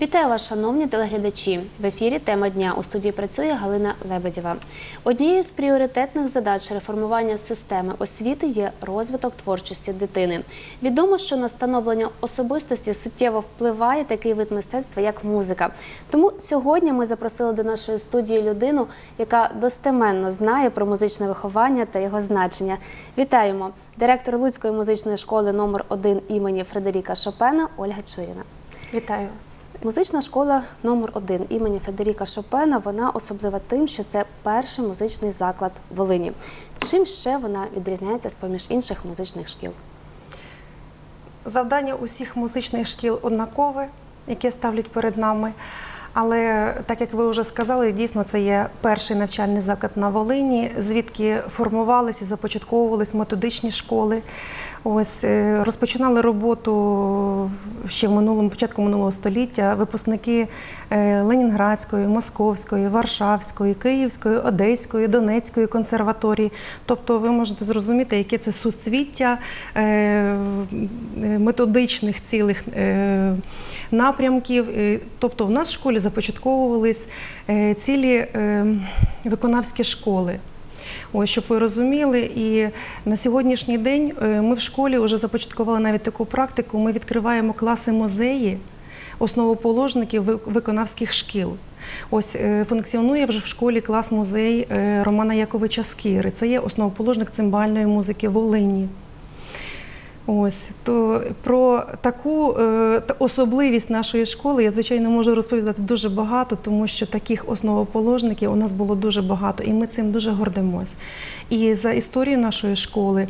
Вітаю вас, шановні телеглядачі. В ефірі тема дня у студії працює Галина Лебедєва. Однією з пріоритетних задач реформування системи освіти є розвиток творчості дитини. Відомо, що на становлення особистості суттєво впливає такий вид мистецтва, як музика. Тому сьогодні ми запросили до нашої студії людину, яка достеменно знає про музичне виховання та його значення. Вітаємо директор Луцької музичної школи номер 1 імені Фредеріка Шопена Ольга Чуріна. Вітаю вас. Музична школа номер 1 імені Федеріка Шопена вона особлива тим, що це перший музичний заклад Волині. Чим ще вона відрізняється з поміж інших музичних шкіл? Завдання усіх музичних шкіл однакове, яке ставлять перед нами. Але так як ви вже сказали, дійсно це є перший навчальний заклад на Волині, звідки формувалися і започатковувались методичні школи. Ось е, розпочинали роботу ще в минулому початку минулого століття випускники е, Ленінградської, Московської, Варшавської, Київської, Одеської, Донецької консерваторії. Тобто, ви можете зрозуміти, яке це суцвіття е, методичних цілих напрямків. Тобто, в нас в школі започатковувались цілі виконавські школи. Ось, щоб ви розуміли, і на сьогоднішній день е, ми в школі вже започаткували навіть таку практику. Ми відкриваємо класи музеї основоположників ви- виконавських шкіл. Ось е, функціонує вже в школі клас музей е, Романа Яковича Скіри. Це є основоположник цимбальної музики Волині. Ось то про таку е, особливість нашої школи я звичайно можу розповідати дуже багато, тому що таких основоположників у нас було дуже багато, і ми цим дуже гордимось. І за історію нашої школи.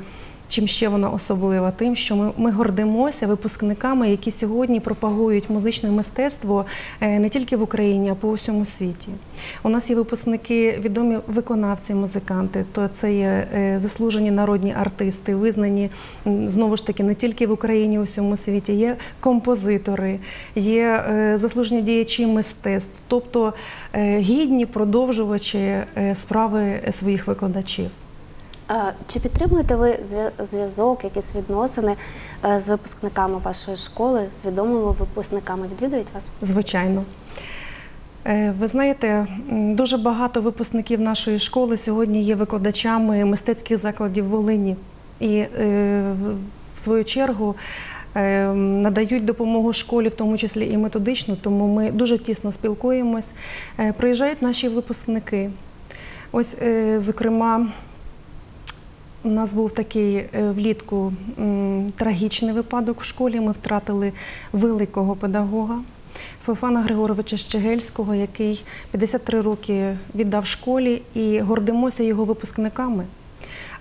Чим ще вона особлива? Тим, що ми, ми гордимося випускниками, які сьогодні пропагують музичне мистецтво е, не тільки в Україні, а по усьому світі. У нас є випускники, відомі виконавці, музиканти, то це є е, заслужені народні артисти, визнані знову ж таки не тільки в Україні, а у всьому світі. Є композитори, є е, заслужені діячі мистецтв, тобто гідні продовжувачі справи своїх викладачів. Чи підтримуєте ви зв'я- зв'язок, якісь відносини е, з випускниками вашої школи, з відомими випускниками? Відвідують вас? Звичайно. Е, Ви знаєте, дуже багато випускників нашої школи сьогодні є викладачами мистецьких закладів Волині. І е, в- свою чергу надають допомогу школі, в тому числі і методичну, тому ми дуже тісно спілкуємось. Приїжджають наші випускники. Ось, зокрема, у нас був такий е, влітку трагічний випадок в школі. Ми втратили великого педагога Феофана Григоровича Щегельського, який 53 роки віддав школі і гордимося його випускниками.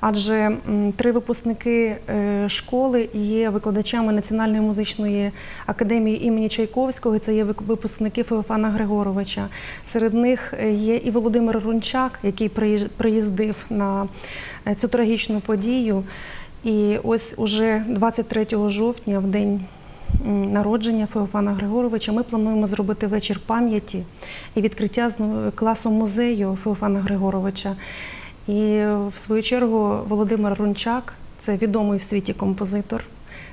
Адже три випускники е, школи є викладачами Національної музичної академії імені Чайковського. Це є випускники Феофана Григоровича. Серед них е, є і Володимир Рунчак, який приїздив на е, цю трагічну подію. І ось уже 23 жовтня, в день народження Феофана Григоровича, ми плануємо зробити вечір пам'яті і відкриття знову класу музею Феофана Григоровича. І в свою чергу Володимир Рунчак це відомий в світі композитор.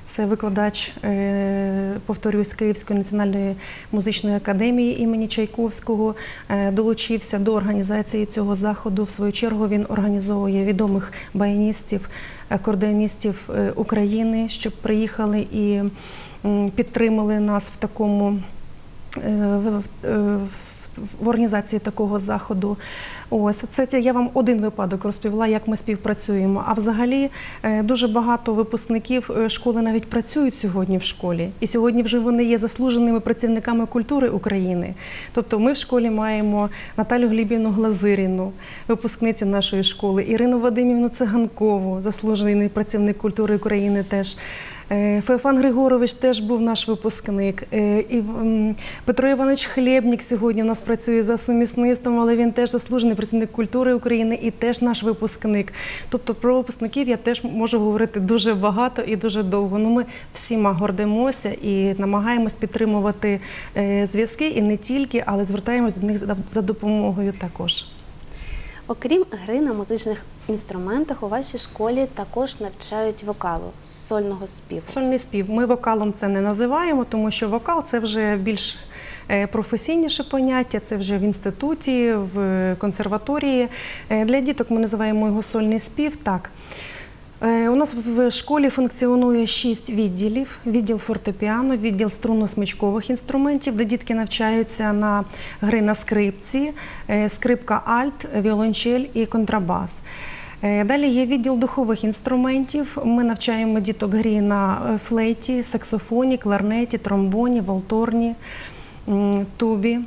Це викладач, е, повторюю, з Київської національної музичної академії імені Чайковського. е, Долучився до організації цього заходу. В свою чергу він організовує відомих баяністів, акордеоністів е, України, щоб приїхали і підтримали нас в такому в- в- організації такого заходу. Ось це це я вам один випадок розповіла, як ми співпрацюємо. А взагалі е, дуже багато випускників е, школи навіть працюють сьогодні в школі, і сьогодні вже вони є заслуженими працівниками культури України. Тобто, ми в школі маємо Наталю Глібівну Глазиріну, випускницю нашої школи, Ірину Вадимівну Циганкову, заслужений працівник культури України теж. Е, Феофан Григорович теж був наш випускник. Е, І Петро Іванович Хлєбнік сьогодні у нас працює за сумісництвом, але він теж заслужений працівник культури України і теж наш випускник. Тобто про випускників я теж можу говорити дуже багато і дуже довго. Ну, ми всіма гордимося і намагаємось підтримувати е, зв'язки і не тільки, але звертаємось до них за- за допомогою також. Окрім гри на музичних інструментах, у вашій школі також навчають вокалу сольного співу. Сольний спів. Ми вокалом це не називаємо, тому що вокал це вже більш е, професійніше поняття, це вже в інституті, в консерваторії. Е, Для діток ми називаємо його сольний спів. Так. Е, У нас в школі функціонує шість відділів: відділ фортепіано, відділ струнно-смичкових інструментів, де дітки навчаються на гри на скрипці, е, скрипка альт, віолончель і контрабас. Е, Далі є відділ духових інструментів. Ми навчаємо діток грі на флейті, саксофоні, кларнеті, тромбоні, волторні, тубі.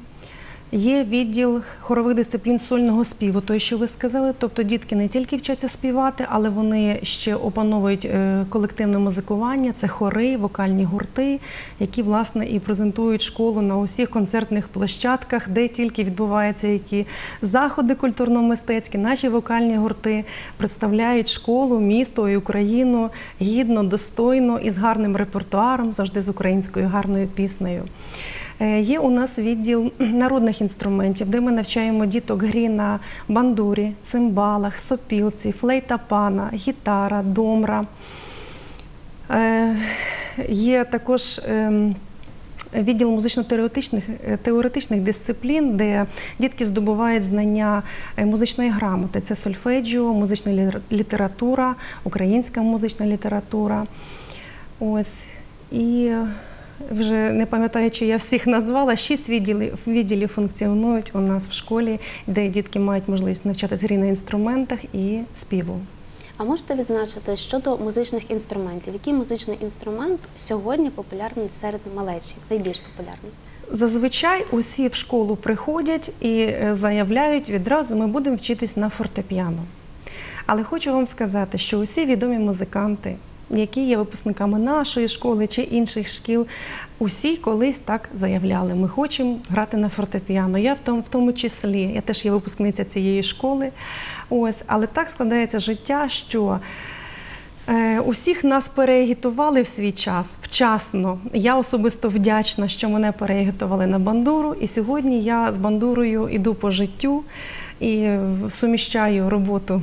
Є відділ хорових дисциплін сольного співу, той, що ви сказали. Тобто дітки не тільки вчаться співати, але вони ще опановують е, колективне музикування, це хори, вокальні гурти, які власне і презентують школу на усіх концертних площадках, де тільки відбуваються які заходи культурно-мистецькі. Наші вокальні гурти представляють школу, місто і Україну гідно, достойно і з гарним репертуаром, завжди з українською гарною піснею. Е, Є у нас відділ народних інструментів, де ми навчаємо діток грі на бандурі, цимбалах, сопілці, флейта пана, гітара, домра. Е, Є також ем, відділ музично-теоретичних е, теоретичних дисциплін, де дітки здобувають знання музичної грамоти. Це сольфеджіо, музична література, українська музична література. Ось. І вже не пам'ятаю, чи я всіх назвала. Шість відділів, відділів функціонують у нас в школі, де дітки мають можливість навчатися грі на інструментах і співу. А можете відзначити щодо музичних інструментів? Який музичний інструмент сьогодні популярний серед малечі? Найбільш популярний? Зазвичай усі в школу приходять і е, заявляють відразу, ми будемо вчитись на фортепіано. Але хочу вам сказати, що усі відомі музиканти, які є випускниками нашої школи чи інших шкіл, усі колись так заявляли. Ми хочемо грати на фортепіано. Я в тому, в тому числі, я теж є випускниця цієї школи. Ось, але так складається життя, що Е, Усіх нас переагітували в свій час вчасно. Я особисто вдячна, що мене переагітували на бандуру. І сьогодні я з бандурою іду по життю і суміщаю роботу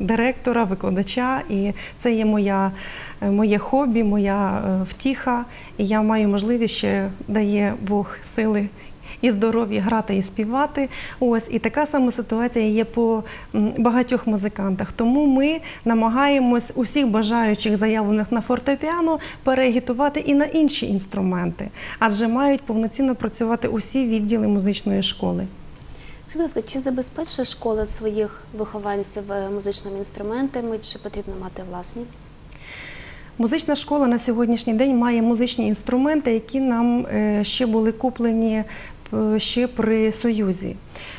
директора, викладача. І це є моя, е, моє хобі, моя е, втіха. І я маю можливість ще дає Бог сили і здоров'я грати і співати. Ось і така сама ситуація є по багатьох музикантах. Тому ми намагаємось усіх бажаючих заявлених на фортепіано переагітувати і на інші інструменти, адже мають повноцінно працювати усі відділи музичної школи. Скажіть, чи забезпечує школа своїх вихованців е, музичними інструментами, чи потрібно мати власні? Музична школа на сьогоднішній день має музичні інструменти, які нам е, ще були куплені е, ще при Союзі.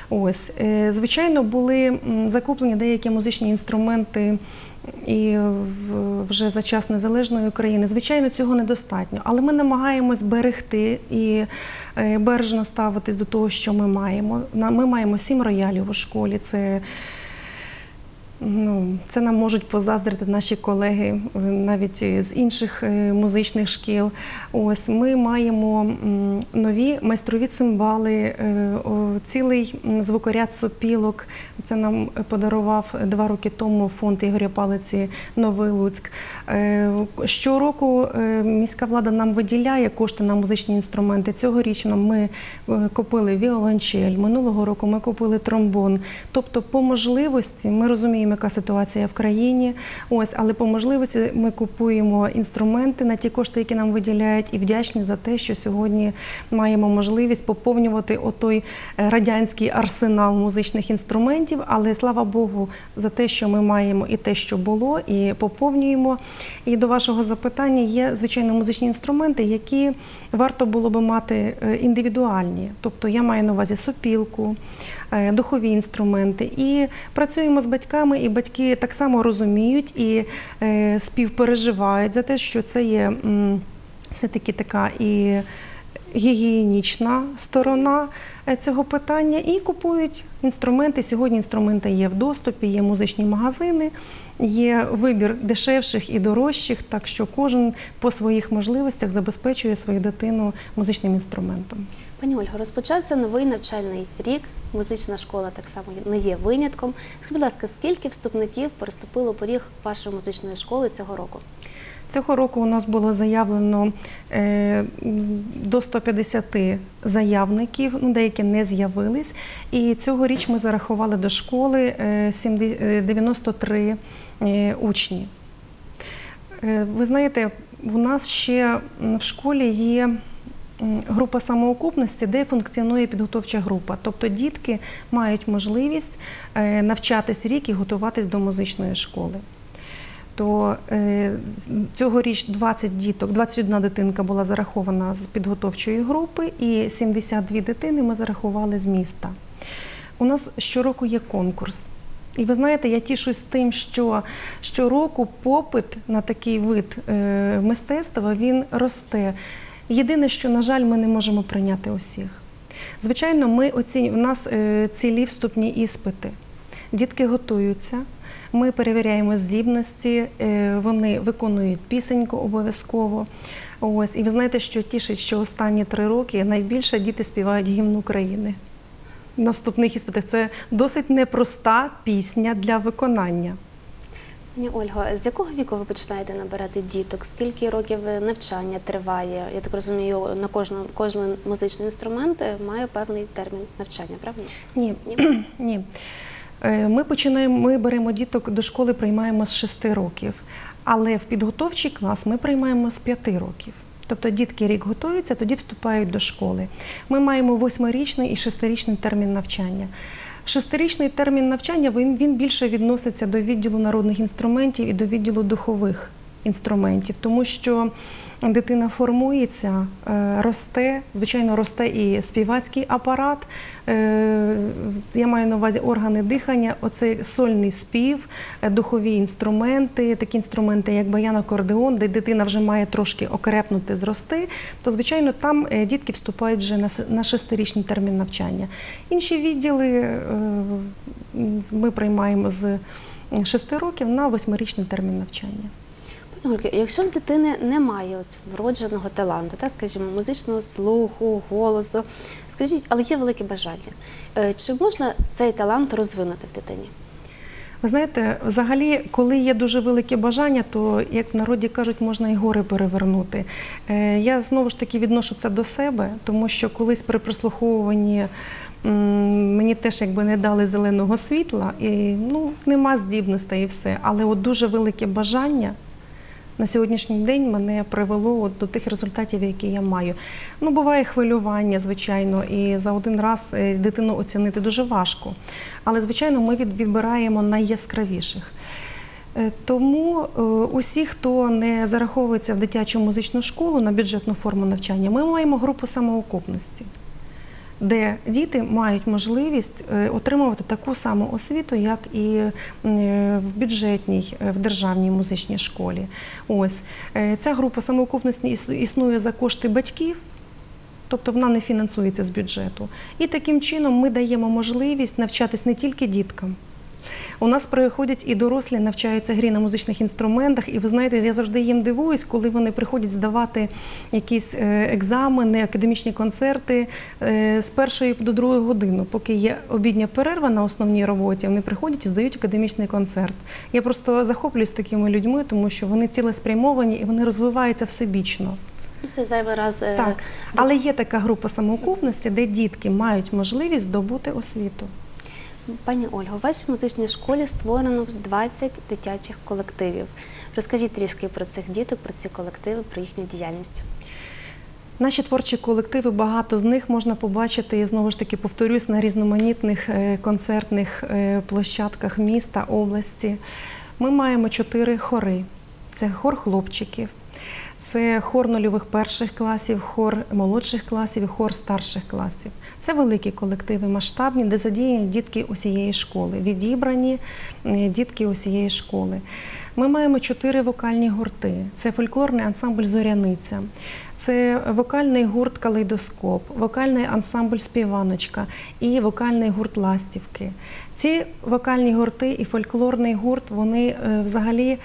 Ось, звичайно, були закуплені деякі музичні інструменти і вже за час незалежної України. Звичайно, цього недостатньо, але ми намагаємось берегти і е, бережно ставитись до того, що ми маємо. Ми маємо сім роялів у школі. Це Ну, це нам можуть позаздрити наші колеги е, навіть з інших е, музичних шкіл. Ось ми маємо нові майстрові цимбали, е, цілий звукоряд сопілок. Це нам подарував два роки тому фонд Ігоря Палиці Новий Луцьк. Щороку міська влада нам виділяє кошти на музичні інструменти. Цьогорічно ми купили віолончель, минулого року ми купили тромбон. Тобто, по можливості ми розуміємо, яка ситуація в країні. Ось, але по можливості ми купуємо інструменти на ті кошти, які нам виділяють, і вдячні за те, що сьогодні маємо можливість поповнювати отой е, радянський арсенал музичних інструментів. Але слава Богу, за те, що ми маємо і те, що було, і поповнюємо. І до вашого запитання є звичайно музичні інструменти, які варто було би мати е, індивідуальні. Тобто я маю на увазі сопілку, духові інструменти. І працюємо з батьками, і батьки так само розуміють і е, співпереживають за те, що це є все-таки така і гігієнічна сторона е, цього питання, і купують інструменти. Сьогодні інструменти є в доступі, є музичні магазини, є вибір дешевших і дорожчих, так що кожен по своїх можливостях забезпечує свою дитину музичним інструментом. Пані Ольга, розпочався новий навчальний рік. Музична школа так само не є винятком. Скажіть, будь ласка, скільки вступників переступило поріг вашої музичної школи цього року? Цього року у нас було заявлено е, до 150 заявників, ну, деякі не з'явились. І цьогоріч ми зарахували до школи е, 70 е, 93 е, учні. Ви знаєте, у нас ще в школі є група самоокупності, де функціонує підготовча група. Тобто дітки мають можливість навчатись рік і готуватись до музичної школи. То з- цьогоріч 20 діток, 21 дитинка була зарахована з підготовчої групи, і 72 дитини ми зарахували з міста. У нас щороку є конкурс. І ви знаєте, я тішусь тим, що щороку попит на такий вид е, мистецтва він росте. Єдине, що, на жаль, ми не можемо прийняти усіх. Звичайно, ми оцінюємо, у нас е, цілі вступні іспити. Дітки готуються, ми перевіряємо здібності, е, вони виконують пісеньку обов'язково. Ось, і ви знаєте, що тішить, що останні три роки найбільше діти співають гімн України на вступних іспитах. Це досить непроста пісня для виконання. Пані Ольго, з якого віку ви починаєте набирати діток? Скільки років навчання триває? Я так розумію, на кожну, кожен музичний інструмент має певний термін навчання, правильно? Ні, Ні? ні. Е, Ми починаємо, ми беремо діток до школи, приймаємо з 6 років, але в підготовчий клас ми приймаємо з 5 років. Тобто дітки рік готуються, тоді вступають до школи. Ми маємо восьмирічний і шестирічний термін навчання. Шестирічний термін навчання він, він більше відноситься до відділу народних інструментів і до відділу духових інструментів, тому що дитина формується, е, росте, звичайно, росте і співацький апарат. е, Я маю на увазі органи дихання, оцей сольний спів, е, духові інструменти, такі інструменти, як баян, акордеон, де дитина вже має трошки окрепнути, зрости, то звичайно там дітки вступають вже на шестирічний термін навчання. Інші відділи ми приймаємо з 6 років на восьмирічний термін навчання. Ольго, якщо в дитини немає вродженого таланту, так скажімо, музичного слуху, голосу, скажіть, але є велике бажання. е, Чи можна цей талант розвинути в дитині? Ви знаєте, взагалі, коли є дуже велике бажання, то як в народі кажуть, можна і гори перевернути. Е, Я знову ж таки відношу це до себе, тому що колись при прослуховуванні мені теж якби не дали зеленого світла, і ну нема здібностей і все. Але от дуже велике бажання. На сьогоднішній день мене привело от до тих результатів, які я маю. Ну, буває хвилювання, звичайно, і за один раз е, дитину оцінити дуже важко. Але, звичайно, ми від- відбираємо найяскравіших. Е, Тому е, усі, хто не зараховується в дитячу музичну школу на бюджетну форму навчання, ми маємо групу самоокупності, де діти мають можливість е, отримувати таку саму освіту, як і е, в бюджетній, е, в державній музичній школі. Ось ця група самоокупності іс- існує за кошти батьків. Тобто вона не фінансується з бюджету. І таким чином ми даємо можливість навчатись не тільки діткам. У нас приходять і дорослі, навчаються грі на музичних інструментах, і ви знаєте, я завжди їм дивуюсь, коли вони приходять здавати якісь е, екзамени, академічні концерти е, з першої до другої години, поки є обідня перерва на основній роботі, вони приходять і здають академічний концерт. Я просто захоплююсь такими людьми, тому що вони цілеспрямовані і вони розвиваються всебічно. Ну, це зайвий раз. е, Так, але є така група самоокупності, де дітки мають можливість здобути освіту. Пані Ольго, у вашій музичній школі створено 20 дитячих колективів. Розкажіть трішки про цих діток, про ці колективи, про їхню діяльність. Наші творчі колективи, багато з них можна побачити, я знову ж таки повторюсь, на різноманітних е, концертних е, площадках міста, області. Ми маємо чотири хори: це хор хлопчиків, це хор нульових перших класів, хор молодших класів і хор старших класів. Це великі колективи, масштабні, де задіяні дітки усієї школи, відібрані е, дітки усієї школи. Ми маємо чотири вокальні гурти: це фольклорний ансамбль Зоряниця, це вокальний гурт Калейдоскоп, вокальний ансамбль Співаночка і вокальний гурт Ластівки. Ці вокальні гурти і фольклорний гурт вони е, взагалі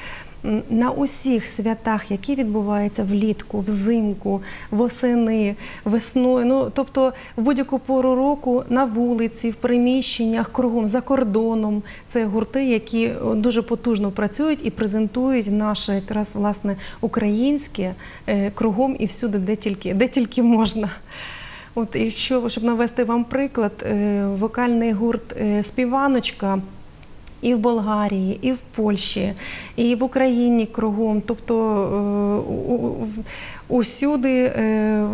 на усіх святах, які відбуваються влітку, взимку, восени, весною. Ну тобто в будь-яку пору року на вулиці, в приміщеннях, кругом за кордоном. Це гурти, які дуже потужно працюють і презентують наше якраз власне українське е, кругом і всюди, де тільки, де тільки можна. От якщо щоб навести вам приклад, е, вокальний гурт е, Співаночка. І в Болгарії, і в Польщі, і в Україні кругом. Тобто е, усюди е,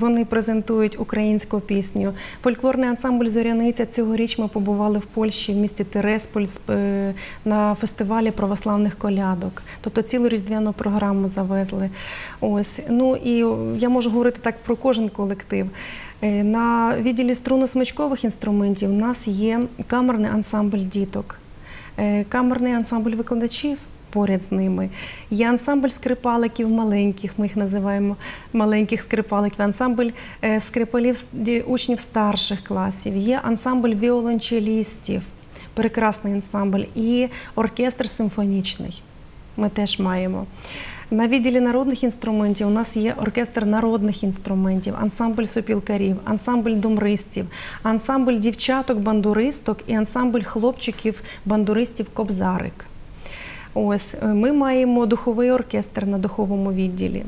вони презентують українську пісню. Фольклорний ансамбль Зоряниця цьогоріч ми побували в Польщі в місті Тересполь е, на фестивалі православних колядок. Тобто цілу різдвяну програму завезли. Ось ну і я можу говорити так про кожен колектив. На відділі струнно-смичкових інструментів у нас є камерний ансамбль діток, камерний ансамбль викладачів поряд з ними. Є ансамбль скрипаликів маленьких, ми їх називаємо маленьких скрипаликів, ансамбль е, скрипалів учнів старших класів, є ансамбль віолончелістів, прекрасний ансамбль, і оркестр симфонічний. Ми теж маємо. На відділі народних інструментів у нас є оркестр народних інструментів, ансамбль сопілкарів, ансамбль думристів, ансамбль дівчаток-бандуристок і ансамбль хлопчиків-бандуристів Кобзарик. Ось е, ми маємо духовий оркестр на духовому відділі.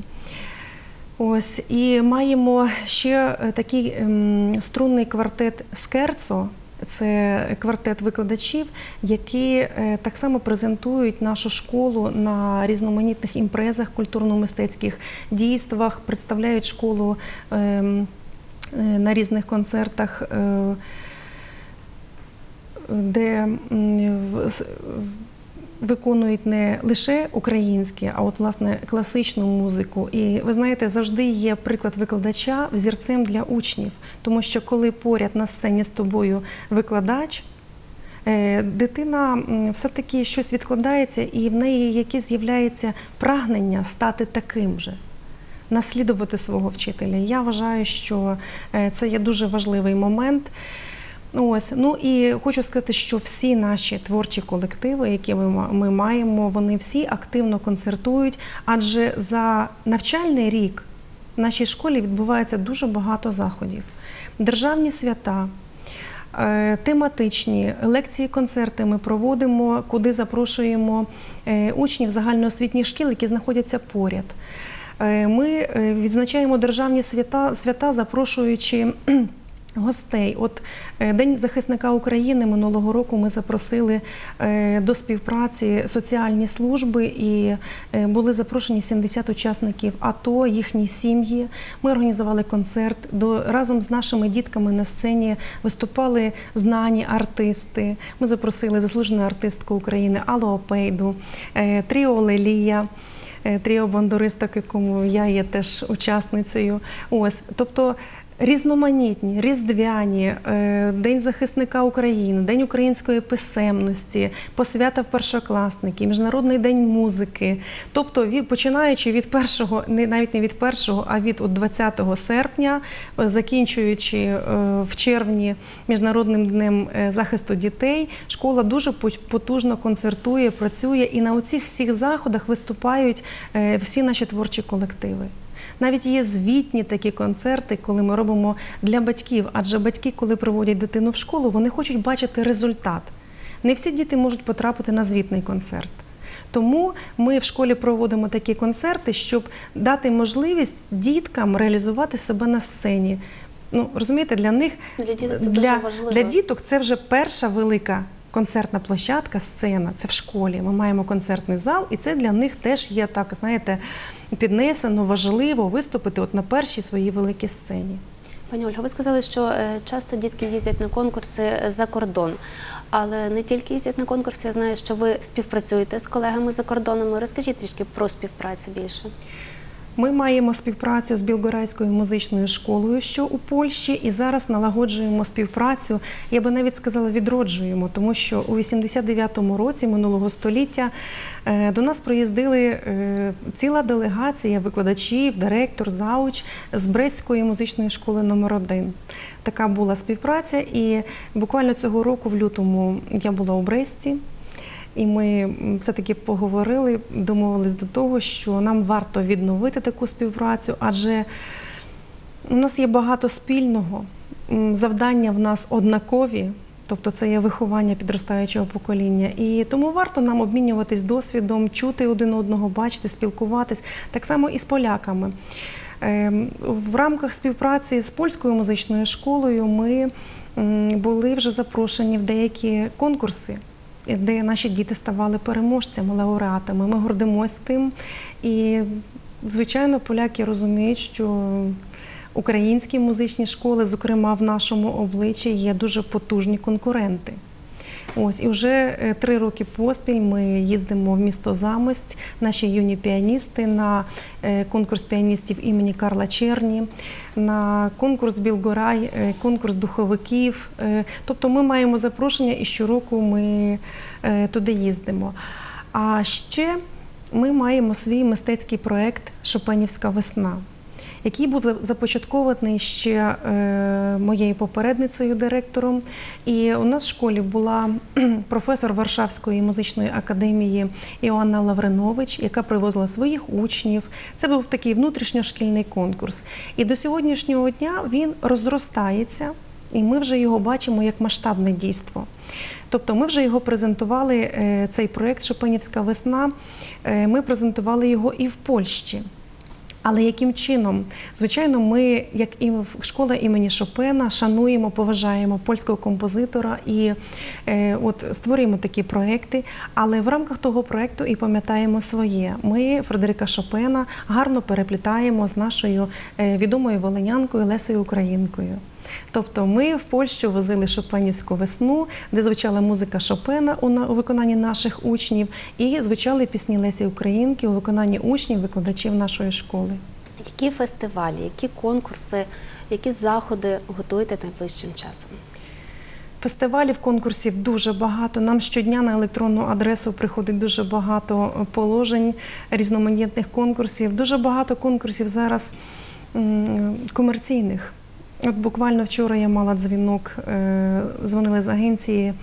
Ось і маємо ще е, такий ем, струнний квартет Скерцо. Це квартет викладачів, які е, так само презентують нашу школу на різноманітних імпрезах, культурно-мистецьких дійствах, представляють школу ем, е, на різних концертах, е, де виконують не лише українське, а от власне класичну музику. І ви знаєте, завжди є приклад викладача взірцем для учнів, тому що коли поряд на сцені з тобою викладач. е, Дитина все-таки щось відкладається, і в неї якесь з'являється прагнення стати таким же, наслідувати свого вчителя. Я вважаю, що е, це є дуже важливий момент. Ось ну і хочу сказати, що всі наші творчі колективи, які ми, ми маємо, вони всі активно концертують, адже за навчальний рік в нашій школі відбувається дуже багато заходів. Державні свята, е, тематичні лекції, концерти ми проводимо, куди запрошуємо е, учнів загальноосвітніх шкіл, які знаходяться поряд. Е, Ми відзначаємо державні свята, свята запрошуючи. Гостей, от е, День захисника України минулого року ми запросили е, до співпраці соціальні служби і е, були запрошені 70 учасників АТО, їхні сім'ї. Ми організували концерт. До разом з нашими дітками на сцені виступали знані артисти. Ми запросили заслужену артистку України Аллу Опейду, Тріо Лелія. Тріо бандуристок, якому я є теж учасницею. Ось, тобто різноманітні, різдвяні, е, День захисника України, День української писемності, посвята в першокласники, Міжнародний день музики. Тобто, починаючи від першого, не навіть не від першого, а від от 20 серпня, е, закінчуючи е, в червні Міжнародним днем захисту дітей, школа дуже потужно концертує, працює і на оцих всіх заходах виступають всі наші творчі колективи. Навіть є звітні такі концерти, коли ми робимо для батьків. Адже батьки, коли приводять дитину в школу, вони хочуть бачити результат. Не всі діти можуть потрапити на звітний концерт. Тому ми в школі проводимо такі концерти, щоб дати можливість діткам реалізувати себе на сцені. Ну розумієте, для них Для діток це для, дуже важливо. для діток це вже перша велика концертна площадка, сцена. Це в школі. Ми маємо концертний зал, і це для них теж є так, знаєте, піднесено, важливо виступити от на першій своїй великій сцені. Пані Ольга, ви сказали, що е, часто дітки їздять на конкурси за кордон, але не тільки їздять на конкурси. Я знаю, що ви співпрацюєте з колегами за кордонами. Розкажіть трішки про співпрацю більше. Ми маємо співпрацю з Білгорайською музичною школою, що у Польщі, і зараз налагоджуємо співпрацю. Я би навіть сказала, відроджуємо, тому що у 89-му році минулого століття е, до нас приїздили е, ціла делегація викладачів, директор, зауч з Брестської музичної школи номер 1 Така була співпраця, і буквально цього року, в лютому, я була у Бресті. І ми все-таки поговорили, домовились до того, що нам варто відновити таку співпрацю, адже у нас є багато спільного, завдання в нас однакові. Тобто це є виховання підростаючого покоління, і тому варто нам обмінюватись досвідом, чути один одного, бачити, спілкуватись так само і з поляками. Ем, В рамках співпраці з польською музичною школою ми були вже запрошені в деякі конкурси, де наші діти ставали переможцями, лауреатами. Ми гордимось тим. І, звичайно, поляки розуміють, що українські музичні школи, зокрема в нашому обличчі, є дуже потужні конкуренти. Ось і вже е, три роки поспіль ми їздимо в місто Замость, наші юні піаністи на е, конкурс піаністів імені Карла Черні, на конкурс Білгорай, е, конкурс духовиків. Тобто ми маємо запрошення і щороку ми туди їздимо. А ще ми маємо свій мистецький проект Шопенівська весна який був за- започаткований ще е, моєю попередницею директором. І у нас в школі була професор Варшавської музичної академії Іоанна Лавринович, яка привозила своїх учнів. Це був такий внутрішньошкільний конкурс. І до сьогоднішнього дня він розростається. І ми вже його бачимо як масштабне дійство. Тобто ми вже його презентували, е, цей проєкт Шопенівська весна. е, Ми презентували його і в Польщі. Але яким чином? Звичайно, ми, як і школа імені Шопена, шануємо, поважаємо польського композитора і е, от створюємо такі проекти. Але в рамках того проекту і пам'ятаємо своє. Ми Фредерика Шопена гарно переплітаємо з нашою е, відомою волинянкою Лесею Українкою. Тобто ми в Польщу возили Шопенівську весну, де звучала музика Шопена у, виконанні наших учнів, і звучали пісні Лесі Українки у виконанні учнів, викладачів нашої школи. Які фестивалі, які конкурси, які заходи готуєте найближчим часом? Фестивалів, конкурсів дуже багато. Нам щодня на електронну адресу приходить дуже багато положень різноманітних конкурсів. Дуже багато конкурсів зараз комерційних. От буквально вчора я мала дзвінок, е, дзвонили з агенції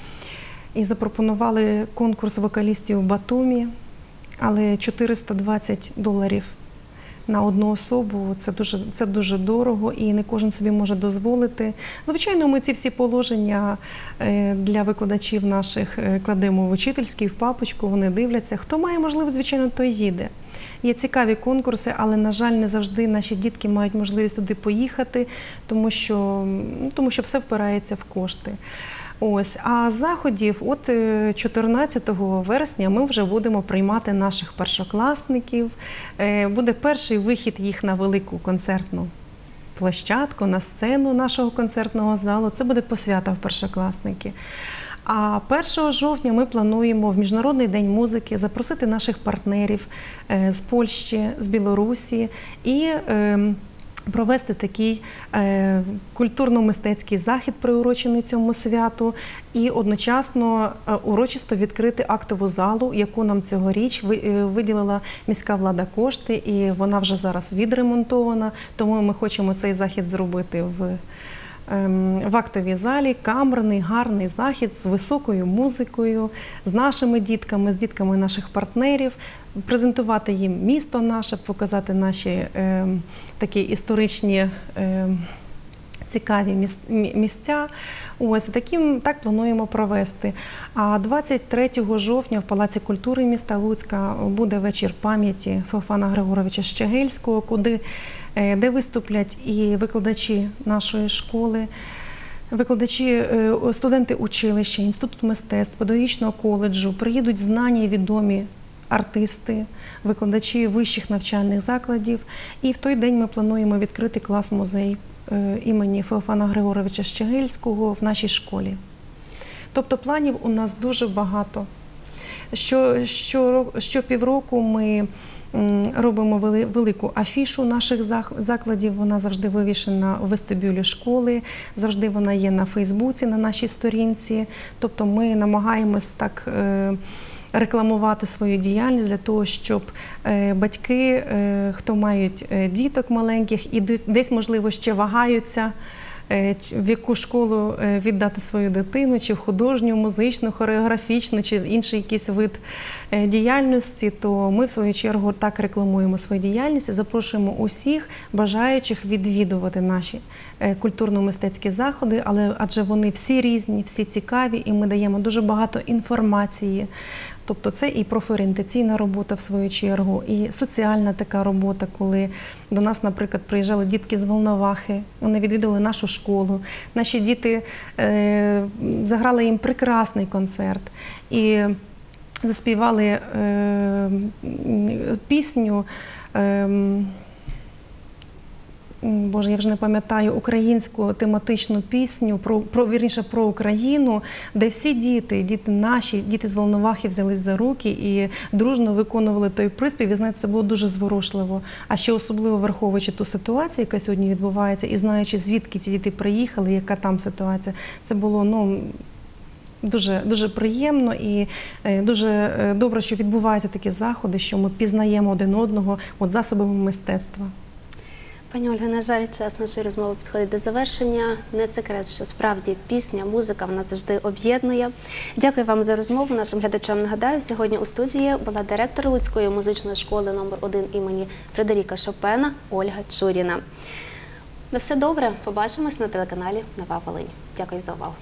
і запропонували конкурс вокалістів в Батумі, але 420 доларів на одну особу це дуже, це дуже дорого і не кожен собі може дозволити. Звичайно, ми ці всі положення е, для викладачів наших е, кладемо в учительський, в папочку, вони дивляться. Хто має можливість, звичайно, той їде. Є цікаві конкурси, але, на жаль, не завжди наші дітки мають можливість туди поїхати, тому що, ну, тому що все впирається в кошти. Ось, а заходів, от е, 14 вересня, ми вже будемо приймати наших першокласників. Е, Буде перший вихід їх на велику концертну площадку, на сцену нашого концертного залу. Це буде посвята в першокласники. А 1 жовтня ми плануємо в Міжнародний день музики запросити наших партнерів е, з Польщі, з Білорусі і ем, провести такий е, культурно-мистецький захід, приурочений цьому святу, і одночасно е, урочисто відкрити актову залу, яку нам цьогоріч ви- виділила міська влада кошти, і вона вже зараз відремонтована. Тому ми хочемо цей захід зробити в. Ем, В актовій залі камерний, гарний захід з високою музикою, з нашими дітками, з дітками наших партнерів, презентувати їм місто наше, показати наші ем, такі історичні ем, цікаві місця. Ось таким так плануємо провести. А 23 жовтня в Палаці культури міста Луцька буде вечір пам'яті Феофана Григоровича Щегельського, куди е, де виступлять і викладачі нашої школи. Викладачі, е, студенти училища, інститут мистецтв, педагогічного коледжу приїдуть знані і відомі артисти, викладачі вищих навчальних закладів. І в той день ми плануємо відкрити клас-музей е, імені Феофана Григоровича Щегельського в нашій школі. Тобто планів у нас дуже багато. Що, що, що півроку ми робимо вели- велику афішу наших закладів. Вона завжди вивішена в вестибюлі школи, завжди вона є на Фейсбуці, на нашій сторінці. Тобто ми намагаємось так. е, Рекламувати свою діяльність для того, щоб е, батьки, е, хто мають діток маленьких і десь, можливо, ще вагаються, в яку школу е, віддати свою дитину, чи в художню, музичну, хореографічну, чи інший якийсь вид е, діяльності, то ми в свою чергу так рекламуємо свою діяльність і запрошуємо усіх бажаючих відвідувати наші е, культурно-мистецькі заходи, але адже вони всі різні, всі цікаві, і ми даємо дуже багато інформації. Тобто це і профорієнтаційна робота в свою чергу, і соціальна така робота, коли до нас, наприклад, приїжджали дітки з Волновахи, вони відвідали нашу школу. Наші діти е, заграли їм прекрасний концерт і заспівали е, пісню. Е, Боже, я вже не пам'ятаю українську тематичну пісню про, про вірніше про Україну, де всі діти, діти наші, діти з Волновахи взялись за руки і дружно виконували той приспів. І знаєте, це було дуже зворушливо. А ще особливо враховуючи ту ситуацію, яка сьогодні відбувається, і знаючи, звідки ці діти приїхали, яка там ситуація, це було ну. Дуже дуже приємно і е, дуже е, добре, що відбуваються такі заходи, що ми пізнаємо один одного от засобами мистецтва. Пані Ольга, на жаль, час нашої розмови підходить до завершення. Не секрет, що справді пісня, музика вона завжди об'єднує. Дякую вам за розмову. Нашим глядачам нагадаю, сьогодні у студії була директор Луцької музичної школи номер 1 імені Фредеріка Шопена Ольга Чуріна. На все добре. Побачимось на телеканалі Нова Волинь. Дякую за увагу.